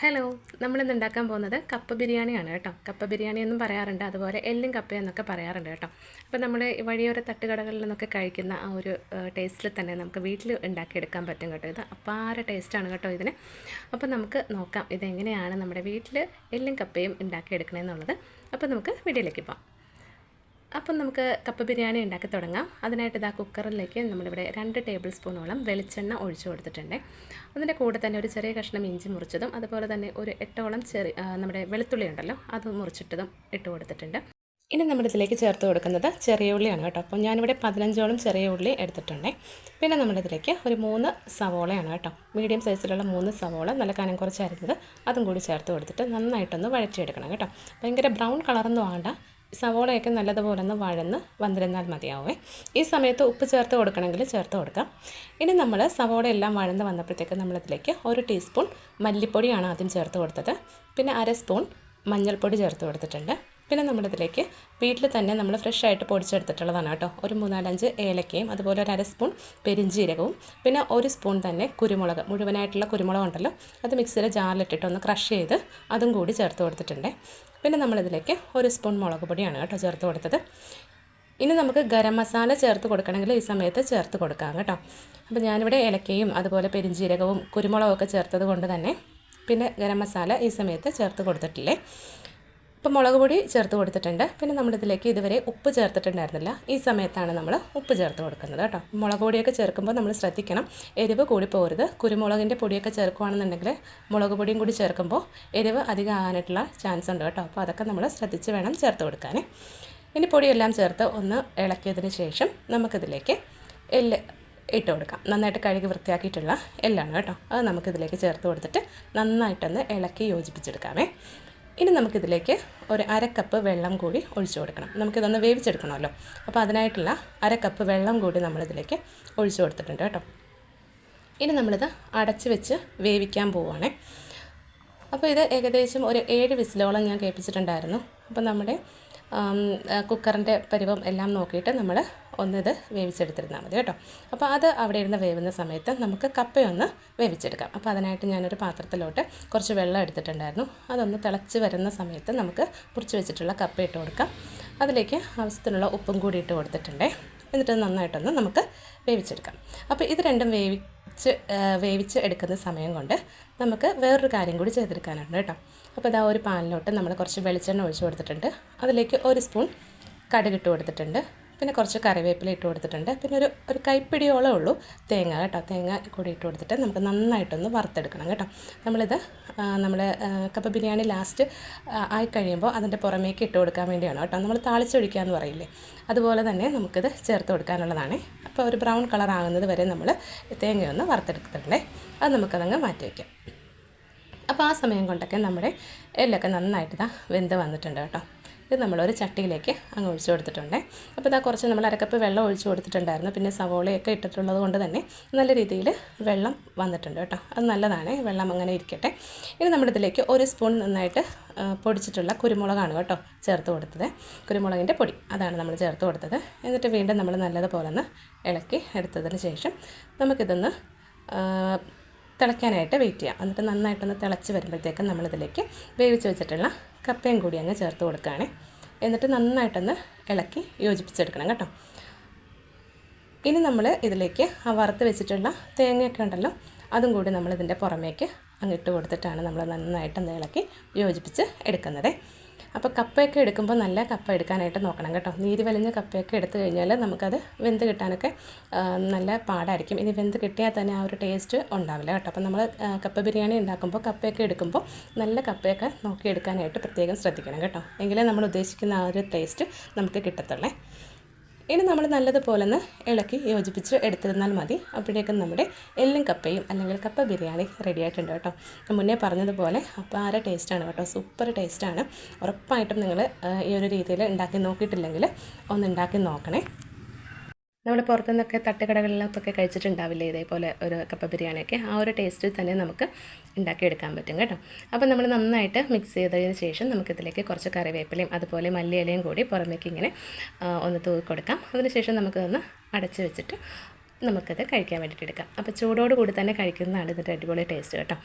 Hello നമ്മൾ ഇന്ന് ഉണ്ടാക്കാൻ പോകുന്നത് കപ്പ ബിരിയാണിയാണ് കേട്ടോ. കപ്പ ബിരിയാണി എന്നും പറയാറുണ്ട് അതുപോലെ എല്ലും കപ്പ എന്നൊക്കെ പറയാറുണ്ട് കേട്ടോ. അപ്പോൾ നമ്മൾ വഴിയോര തട്ടുകടകളിൽ നിന്നൊക്കെ കഴിക്കുന്ന ആ ഒരു ടേസ്റ്റിൽ തന്നെ നമുക്ക് വീട്ടിൽ ഉണ്ടാക്കിയെടുക്കാൻ പറ്റും കേട്ടോ. ഇത് അപ്പാര ടേസ്റ്റാണ് കേട്ടോ ഇതിന്. അപ്പോൾ നമുക്ക് നോക്കാം ഇതെങ്ങനെയാണ് നമ്മുടെ വീട്ടിൽ എല്ലും കപ്പയും ഉണ്ടാക്കിയെടുക്കണമെന്നുള്ളത് അപ്പോൾ നമുക്ക് വീഡിയോയിലേക്ക് പോകാം അപ്പം നമുക്ക് കപ്പ ബിരിയാണി ഉണ്ടാക്കി തുടങ്ങാം. അതിനായിട്ട് ഇതാ കുക്കറിലേക്ക് നമ്മളിവിടെ രണ്ട് ടേബിൾ സ്പൂണോളം വെളിച്ചെണ്ണ ഒഴിച്ചു കൊടുത്തിട്ടുണ്ട്. അതിന്റെ കൂടെ തന്നെ ഒരു ചെറിയ കഷ്ണം ഇഞ്ചി മുറിച്ചതും അതുപോലെ തന്നെ ഒരു എട്ടോളം ചെറിയ നമ്മുടെ വെളുത്തുള്ളി ഉണ്ടല്ലോ അത് മുറിച്ചിട്ടതും ഇട്ട് കൊടുത്തിട്ടുണ്ട്. ഇനി നമ്മളിതിലേക്ക് ചേർത്ത് കൊടുക്കുന്നത് ചെറിയ ഉള്ളിയാണ് കേട്ടോ. അപ്പോൾ ഞാനിവിടെ പതിനഞ്ചോളം ചെറിയ ഉള്ളി എടുത്തിട്ടുണ്ട്. പിന്നെ നമ്മളിതിലേക്ക് ഒരു മൂന്ന് സവോളയാണ് കേട്ടോ. മീഡിയം സൈസിലുള്ള മൂന്ന് സവോള നല്ല കനം കുറച്ച് അരിഞ്ഞത് അതും കൂടി ചേർത്ത് കൊടുത്തിട്ട് നന്നായിട്ടൊന്ന് വഴറ്റിയെടുക്കണം കേട്ടോ. ഭയങ്കര ബ്രൗൺ കളറൊന്നും വേണ്ട സവോളയൊക്കെ നല്ലതുപോലെ ഒന്ന് വഴന്ന് വന്നിരുന്നാൽ മതിയാവേ. ഈ സമയത്ത് ഉപ്പ് ചേർത്ത് കൊടുക്കണമെങ്കിൽ ചേർത്ത് കൊടുക്കാം. ഇനി നമ്മൾ സവോള എല്ലാം വഴന്ന് വന്നപ്പോഴത്തേക്ക് നമ്മളിതിലേക്ക് ഒരു ടീസ്പൂൺ മല്ലിപ്പൊടിയാണ് ആദ്യം ചേർത്ത് കൊടുത്തത്. പിന്നെ അര സ്പൂൺ മഞ്ഞൾപ്പൊടി ചേർത്ത് കൊടുത്തിട്ടുണ്ട്. പിന്നെ നമ്മളിതിലേക്ക് വീട്ടിൽ തന്നെ നമ്മൾ ഫ്രഷ് ആയിട്ട് പൊടിച്ചെടുത്തിട്ടുള്ളതാണ് കേട്ടോ. ഒരു മൂന്നാലഞ്ച് ഏലക്കയും അതുപോലെ ഒരു അര സ്പൂൺ പെരിഞ്ജീരകവും പിന്നെ ഒരു സ്പൂൺ തന്നെ കുരുമുളക് മുഴുവനായിട്ടുള്ള കുരുമുളക് ഉണ്ടല്ലോ അത് മിക്സിയുടെ ജാറിലിട്ടിട്ട് ഒന്ന് ക്രഷ് ചെയ്ത് അതും കൂടി ചേർത്ത് കൊടുത്തിട്ടുണ്ട്. പിന്നെ നമ്മളിതിലേക്ക് ഒരു സ്പൂൺ മുളക് പൊടിയാണ് കേട്ടോ ചേർത്ത് കൊടുത്തത്. ഇനി നമുക്ക് ഗരം മസാല ചേർത്ത് കൊടുക്കണമെങ്കിൽ ഈ സമയത്ത് ചേർത്ത് കൊടുക്കാം കേട്ടോ. അപ്പോൾ ഞാനിവിടെ ഇലക്കയും അതുപോലെ പെരിഞ്ജീരകവും കുരുമുളകൊക്കെ ചേർത്തത് കൊണ്ട് തന്നെ പിന്നെ ഗരം മസാല ഈ സമയത്ത് ചേർത്ത് കൊടുത്തിട്ടില്ലേ? ഇപ്പോൾ മുളക് പൊടി ചേർത്ത് കൊടുത്തിട്ടുണ്ട്. പിന്നെ നമ്മളിതിലേക്ക് ഇതുവരെ ഉപ്പ് ചേർത്തിട്ടുണ്ടായിരുന്നില്ല. ഈ സമയത്താണ് നമ്മൾ ഉപ്പ് ചേർത്ത് കൊടുക്കുന്നത് കേട്ടോ. മുളക് പൊടിയൊക്കെ ചേർക്കുമ്പോൾ നമ്മൾ ശ്രദ്ധിക്കണം. എരിവ് കൂടി പോകരുത് കുരുമുളകിന്റെ പൊടിയൊക്കെ ചേർക്കുകയാണെന്നുണ്ടെങ്കിൽ മുളക് പൊടിയും കൂടി ചേർക്കുമ്പോൾ എരിവ് അധികം ആകാനായിട്ടുള്ള ചാൻസ് ഉണ്ട് കേട്ടോ. അപ്പോൾ അതൊക്കെ നമ്മൾ ശ്രദ്ധിച്ച് വേണം ചേർത്ത് കൊടുക്കാൻ ഇനി പൊടിയെല്ലാം ചേർത്ത് ഒന്ന് ഇളക്കിയതിന് ശേഷം നമുക്കിതിലേക്ക് എല്ല് ഇട്ട് കൊടുക്കാം. നന്നായിട്ട് കഴുകി വൃത്തിയാക്കിയിട്ടുള്ള എല്ലാണ് കേട്ടോ. അത് നമുക്കിതിലേക്ക് ചേർത്ത് കൊടുത്തിട്ട് നന്നായിട്ടൊന്ന് ഇളക്കി യോജിപ്പിച്ചെടുക്കാമേ. ഇനി നമുക്കിതിലേക്ക് ഒരു അര കപ്പ് വെള്ളം കൂടി ഒഴിച്ചു കൊടുക്കണം. നമുക്കിതൊന്ന് വേവിച്ചെടുക്കണമല്ലോ. അപ്പോൾ അതിനായിട്ടുള്ള അര കപ്പ് വെള്ളം കൂടി നമ്മളിതിലേക്ക് ഒഴിച്ചു കൊടുത്തിട്ടുണ്ട് കേട്ടോ. ഇനി നമ്മളിത് അടച്ച് വെച്ച് വേവിക്കാൻ പോവുകയാണേ. അപ്പോൾ ഇത് ഏകദേശം ഒരു ഏഴ് വിസിലോളം ഞാൻ കേൾപ്പിച്ചിട്ടുണ്ടായിരുന്നു. അപ്പോൾ നമ്മുടെ കുക്കറിന്റെ പരിവം എല്ലാം നോക്കിയിട്ട് നമ്മൾ ഒന്നിത് വേവിച്ചെടുത്തിരുന്നാൽ മതി കേട്ടോ. അപ്പോൾ അത് അവിടെ ഇരുന്ന് വേവുന്ന സമയത്ത് നമുക്ക് കപ്പയൊന്ന് വേവിച്ചെടുക്കാം. അപ്പോൾ അതിനായിട്ട് ഞാനൊരു പാത്രത്തിലോട്ട് കുറച്ച് വെള്ളം എടുത്തിട്ടുണ്ടായിരുന്നു. അതൊന്ന് തിളച്ച് വരുന്ന സമയത്ത് നമുക്ക് മുറിച്ച് വെച്ചിട്ടുള്ള കപ്പ ഇട്ട് കൊടുക്കാം. അതിലേക്ക് ആവശ്യത്തിനുള്ള ഉപ്പും കൂടി ഇട്ട് കൊടുത്തിട്ടുണ്ടേ. എന്നിട്ട് നന്നായിട്ടൊന്ന് നമുക്ക് വേവിച്ചെടുക്കാം. അപ്പോൾ ഇത് രണ്ടും വേവിച്ച് ആ, വേവിച്ച് എടുക്കുന്ന സമയം കൊണ്ട് നമുക്ക് വേറൊരു കാര്യം കൂടി ചെയ്തെടുക്കാനുണ്ട് കേട്ടോ. അപ്പോൾ ഇതാ ഒരു പാനിലോട്ട് നമ്മൾ കുറച്ച് വെളിച്ചെണ്ണ ഒഴിച്ച് കൊടുത്തിട്ടുണ്ട്. അതിലേക്ക് ഒരു സ്പൂൺ കടുകിട്ട് കൊടുത്തിട്ടുണ്ട്. പിന്നെ കുറച്ച് കറിവേപ്പില ഇട്ട് കൊടുത്തിട്ടുണ്ട്. പിന്നെ ഒരു ഒരു കൈപ്പിടിയോളം ഉള്ളൂ. തേങ്ങ കേട്ടോ. തേങ്ങ കൂടി ഇട്ട് കൊടുത്തിട്ട് നമുക്ക് നന്നായിട്ടൊന്ന് വറുത്തെടുക്കണം കേട്ടോ. നമ്മളിത് നമ്മൾ കപ്പ ബിരിയാണി ലാസ്റ്റ് ആയി കഴിയുമ്പോൾ അതിന്റെ പുറമേക്ക് ഇട്ട് കൊടുക്കാൻ വേണ്ടിയാണ് കേട്ടോ. നമ്മൾ താളിച്ചൊഴിക്കുക എന്ന് പറയില്ലേ? അതുപോലെ തന്നെ നമുക്കിത് ചേർത്ത് കൊടുക്കാനുള്ളതാണ്. അപ്പോൾ ഒരു ബ്രൗൺ കളർ ആകുന്നത് വരെ നമ്മൾ തേങ്ങയൊന്ന് വറുത്തെടുത്തിട്ടുണ്ടേ. അത് നമുക്കതങ്ങ് മാറ്റി വയ്ക്കാം. അപ്പോൾ ആ സമയം കൊണ്ടൊക്കെ നമ്മുടെ എല്ലൊക്കെ നന്നായിട്ട് ഇതാ വെന്ത് വന്നിട്ടുണ്ട് കേട്ടോ. ഇത് നമ്മളൊരു ചട്ടിയിലേക്ക് അങ്ങ് ഒഴിച്ചു കൊടുത്തിട്ടുണ്ട്. അപ്പോൾ ഇതാ കുറച്ച് നമ്മൾ അരക്കപ്പ് വെള്ളം ഒഴിച്ചു കൊടുത്തിട്ടുണ്ടായിരുന്നു. പിന്നെ സവോളയൊക്കെ ഇട്ടിട്ടുള്ളത് കൊണ്ട് തന്നെ നല്ല രീതിയിൽ വെള്ളം വന്നിട്ടുണ്ട് കേട്ടോ. അത് നല്ലതാണ്. വെള്ളം അങ്ങനെ ഇരിക്കട്ടെ. ഇനി നമ്മുടെ ഇതിലേക്ക് ഒരു സ്പൂൺ നന്നായിട്ട് പൊടിച്ചിട്ടുള്ള കുരുമുളകാണ് കേട്ടോ ചേർത്ത് കൊടുത്തത്. കുരുമുളകിന്റെ പൊടി അതാണ് നമ്മൾ ചേർത്ത് കൊടുത്തത്. എന്നിട്ട് വീണ്ടും നമ്മൾ നല്ലതുപോലെ ഒന്ന് ഇളക്കി എടുത്തതിന് ശേഷം നമുക്കിതൊന്ന് തിളയ്ക്കാനായിട്ട് വെയിറ്റ് ചെയ്യാം. എന്നിട്ട് നന്നായിട്ടൊന്ന് തിളച്ച് വരുമ്പോഴത്തേക്കും നമ്മളിതിലേക്ക് വേവിച്ച് വെച്ചിട്ടുള്ള കപ്പയും കൂടി അങ്ങ് ചേർത്ത് കൊടുക്കുകയാണ്. എന്നിട്ട് നന്നായിട്ടൊന്ന് ഇളക്കി യോജിപ്പിച്ചെടുക്കണം കേട്ടോ. ഇനി നമ്മൾ ഇതിലേക്ക് ആ വറുത്ത് വെച്ചിട്ടുള്ള തേങ്ങയൊക്കെ ഉണ്ടല്ലോ അതും കൂടി നമ്മളിതിന്റെ പുറമേക്ക് അങ്ങിട്ട് കൊടുത്തിട്ടാണ് നമ്മൾ നന്നായിട്ടൊന്ന് ഇളക്കി യോജിപ്പിച്ച് എടുക്കുന്നത്. അപ്പോൾ കപ്പയൊക്കെ എടുക്കുമ്പോൾ നല്ല കപ്പ എടുക്കാനായിട്ട് നോക്കണം കേട്ടോ. നീര് വലിഞ്ഞ കപ്പയൊക്കെ എടുത്തു കഴിഞ്ഞാൽ നമുക്കത് വെന്ത് കിട്ടാനൊക്കെ നല്ല പാടായിരിക്കും. ഇനി വെന്ത് കിട്ടിയാൽ തന്നെ ആ ഒരു ടേസ്റ്റ് ഉണ്ടാവില്ല കേട്ടോ. അപ്പോൾ നമ്മൾ കപ്പ ബിരിയാണി ഉണ്ടാക്കുമ്പോൾ കപ്പയൊക്കെ എടുക്കുമ്പോൾ നല്ല കപ്പയൊക്കെ നോക്കി എടുക്കാനായിട്ട് പ്രത്യേകം ശ്രദ്ധിക്കണം കേട്ടോ. എങ്കിലേ നമ്മൾ ഉദ്ദേശിക്കുന്ന ആ ഒരു ടേസ്റ്റ് നമുക്ക് കിട്ടത്തുള്ളേ. ഇനി നമ്മൾ നല്ലതുപോലെ ഒന്ന് ഇളക്കി യോജിപ്പിച്ച് എടുത്തിരുന്നാൽ മതി. അപ്പോഴേക്കും നമ്മുടെ എല്ലും കപ്പയും അല്ലെങ്കിൽ കപ്പ ബിരിയാണി റെഡി ആയിട്ടുണ്ട് കേട്ടോ. മുന്നേ പറഞ്ഞതുപോലെ അപ്പാര ടേസ്റ്റാണ് കേട്ടോ. സൂപ്പർ ടേസ്റ്റാണ് ഉറപ്പായിട്ടും നിങ്ങൾ ഈ ഒരു രീതിയിൽ ഉണ്ടാക്കി നോക്കിയിട്ടില്ലെങ്കിൽ ഒന്ന് ഉണ്ടാക്കി നോക്കണേ. നമ്മൾ പുറത്തുനിന്നൊക്കെ തട്ടുകടകളിലൊക്കെ കഴിച്ചിട്ടുണ്ടാവില്ലേ ഇതേപോലെ ഒരു കപ്പ ബിരിയാണിയൊക്കെ ആ ഒരു ടേസ്റ്റിൽ തന്നെ നമുക്ക് ഉണ്ടാക്കിയെടുക്കാൻ പറ്റും കേട്ടോ. അപ്പോൾ നമ്മൾ നന്നായിട്ട് മിക്സ് ചെയ്തതിന് ശേഷം നമുക്കിതിലേക്ക് കുറച്ച് കറിവേപ്പിലയും അതുപോലെ മല്ലിയിലയും കൂടി പുറമേക്ക് ഇങ്ങനെ ഒന്ന് തൂക്കി കൊടുക്കാം. അതിനുശേഷം നമുക്കതൊന്ന് അടച്ച് വെച്ചിട്ട് നമുക്കത് കഴിക്കാൻ വേണ്ടിയിട്ട് എടുക്കാം. അപ്പോൾ ചൂടോട് കൂടി തന്നെ കഴിക്കുന്നതാണ് ഇതിന്റെ അടിപൊളി ടേസ്റ്റ് കേട്ടോ.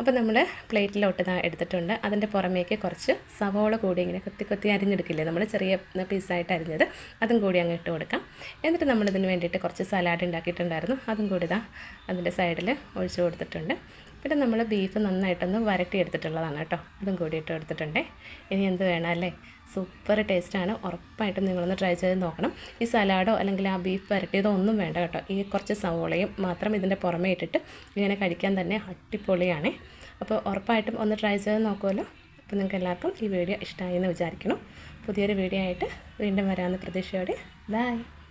അപ്പോൾ നമ്മൾ പ്ലേറ്റിലോട്ട് എടുത്തിട്ടുണ്ട്. അതിന്റെ പുറമേക്ക് കുറച്ച് സവോള കൂടി ഇങ്ങനെ കൊത്തി കൊത്തി അരിഞ്ഞെടുക്കില്ലേ? നമ്മൾ ചെറിയ പീസായിട്ട് അരിഞ്ഞത്. അതും കൂടി അങ്ങ് ഇട്ട് കൊടുക്കാം. എന്നിട്ട് നമ്മളിതിന് വേണ്ടിയിട്ട് കുറച്ച് സലാഡ് ഉണ്ടാക്കിയിട്ടുണ്ടായിരുന്നു. അതും കൂടി ഇതാ അതിന്റെ സൈഡിൽ ഒഴിച്ചു കൊടുത്തിട്ടുണ്ട്. പിന്നെ നമ്മൾ ബീഫ് നന്നായിട്ടൊന്ന് വരട്ടി എടുത്തിട്ടുള്ളതാണ് കേട്ടോ. അതും കൂടി ഇട്ട് കൊടുത്തിട്ടുണ്ട്. ഇനി എന്ത് വേണം അല്ലേ? സൂപ്പർ ടേസ്റ്റാണ്. ഉറപ്പായിട്ടും നിങ്ങളൊന്ന് ട്രൈ ചെയ്ത് നോക്കണം. ഈ സലാഡോ അല്ലെങ്കിൽ ആ ബീഫ് വരട്ടിയതോ ഒന്നും വേണ്ട കേട്ടോ. ഈ കുറച്ച് സവോളയും മാത്രം ഇതിന്റെ പുറമേ ഇട്ടിട്ട് ഇങ്ങനെ കഴിക്കാൻ തന്നെ അടിപൊളിയാണ്. അപ്പോൾ ഉറപ്പായിട്ടും ഒന്ന് ട്രൈ ചെയ്ത് നോക്കുമല്ലോ. അപ്പോൾ നിങ്ങൾക്ക് എല്ലാവർക്കും ഈ വീഡിയോ ഇഷ്ടമായി എന്ന് വിചാരിക്കണം പുതിയൊരു വീഡിയോ ആയിട്ട് വീണ്ടും വരാമെന്ന് പ്രതീക്ഷയോടെ. ബൈ.